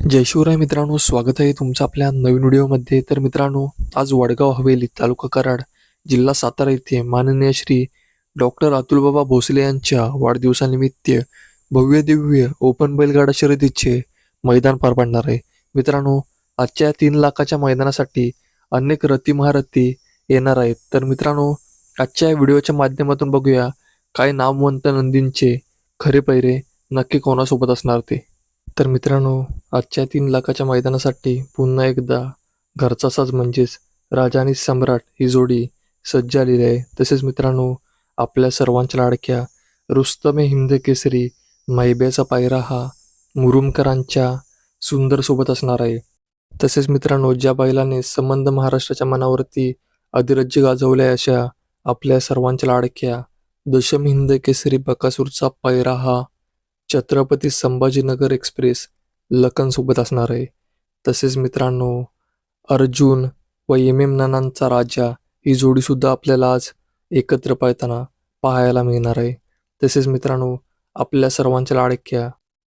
जय शिवराय मित्रांनो स्वागत आहे तुमचं आपल्या नवीन व्हिडिओमध्ये. तर मित्रांनो आज वडगाव हवेली तालुका कराड जिल्हा सातारा येथे माननीय श्री डॉक्टर अतुलबाबा भोसले यांच्या वाढदिवसानिमित्त भव्य दिव्य ओपन बैलगाडा शर्यतीचे मैदान पार पडणार आहे. मित्रांनो आजच्या तीन लाखाच्या मैदानासाठी अनेक रती महारथी येणार आहेत. तर मित्रांनो आजच्या व्हिडिओच्या माध्यमातून बघूया काय नामवंत नंदींचे खरे पैरे नक्की कोणासोबत असणार ते. तर मित्रांनो आजच्या तीन लाखाच्या मैदानासाठी पुन्हा एकदा घरचा साज म्हणजेच राजा आणि सम्राट ही जोडी सज्ज आलेली आहे. तसेच मित्रांनो आपल्या सर्वांच्या लाडक्या रुस्तमे हिंद केसरी मैब्याचा पायरा हा मुरुमकरांच्या सुंदर सोबत असणार आहे. तसेच मित्रांनो ज्या बैलाने संबंध महाराष्ट्राच्या मनावरती अधिरज्य गाजवल्या अशा आपल्या सर्वांच्या लाडक्या दशम हिंद केसरी बकासूरचा पायरा हा छत्रपती संभाजीनगर एक्सप्रेस लखनसोबत असणार आहे. तसेच मित्रांनो अर्जुन व एम एम नानांचा राजा ही जोडीसुद्धा आपल्याला आज एकत्र पाळताना पाहायला मिळणार आहे. तसेच मित्रांनो आपल्या सर्वांच्या लाडक्या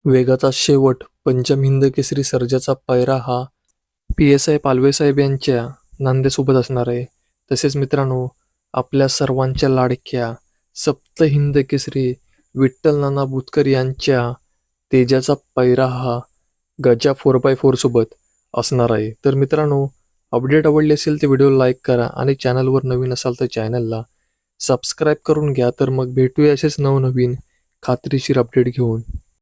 वेगाचा शेवट पंचम हिंद केसरी सर्जाचा पायरा हा पी एस आय पालवेसाहेब यांच्या नांदेसोबत असणार आहे. तसेच मित्रांनो आपल्या सर्वांच्या लाडक्या सप्त हिंद केसरी विठ्ठल नाना बुतकर यांच्या तेजाचा पैरा हा गजा फोर बाय फोरसोबत असणार आहे. तर मित्रांनो अपडेट आवडली असेल तर व्हिडिओ लाईक करा आणि चॅनलवर नवीन असाल तर चॅनलला सबस्क्राईब करून घ्या. तर मग भेटूया असेच नवनवीन खात्रीशीर अपडेट घेऊन.